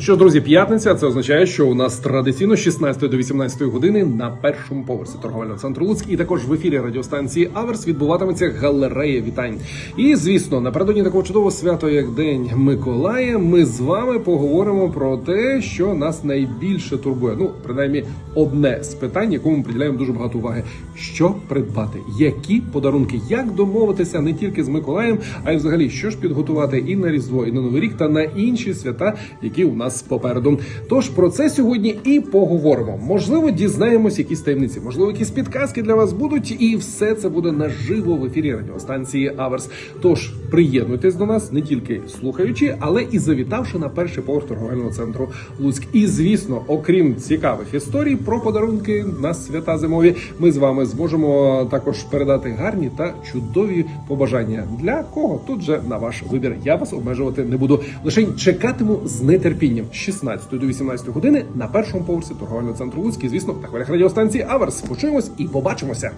Що ж, друзі, п'ятниця. Це означає, що у нас традиційно з 16 до 18 години на першому поверсі торговельного центру Луцьк і також в ефірі радіостанції Аверс відбуватиметься галерея вітань. І звісно, напередодні такого чудового свята, як День Миколая, ми з вами поговоримо про те, що нас найбільше турбує. Ну, принаймні, одне з питань, якому ми приділяємо дуже багато уваги: що придбати, які подарунки, як домовитися не тільки з Миколаєм, а й взагалі, що ж підготувати і на Різдво, і на Новий рік, та на інші свята, які у нас попереду. Тож про це сьогодні і поговоримо. Можливо, дізнаємось якісь таємниці, можливо, якісь підказки для вас будуть, і все це буде наживо в ефірі радіостанції Аверс. Тож приєднуйтесь до нас не тільки слухаючи, але і завітавши на перший поверх торговельного центру Луцьк. І звісно, окрім цікавих історій про подарунки на свята зимові, ми з вами зможемо також передати гарні та чудові побажання. Для кого тут же на ваш вибір. Я вас обмежувати не буду. Лише чекатиму з нетерпінням з 16 до 18 години на першому поверсі торговельного центру Луцьк. І, звісно, на хвилях радіостанції Аверс. Почуємось і побачимося.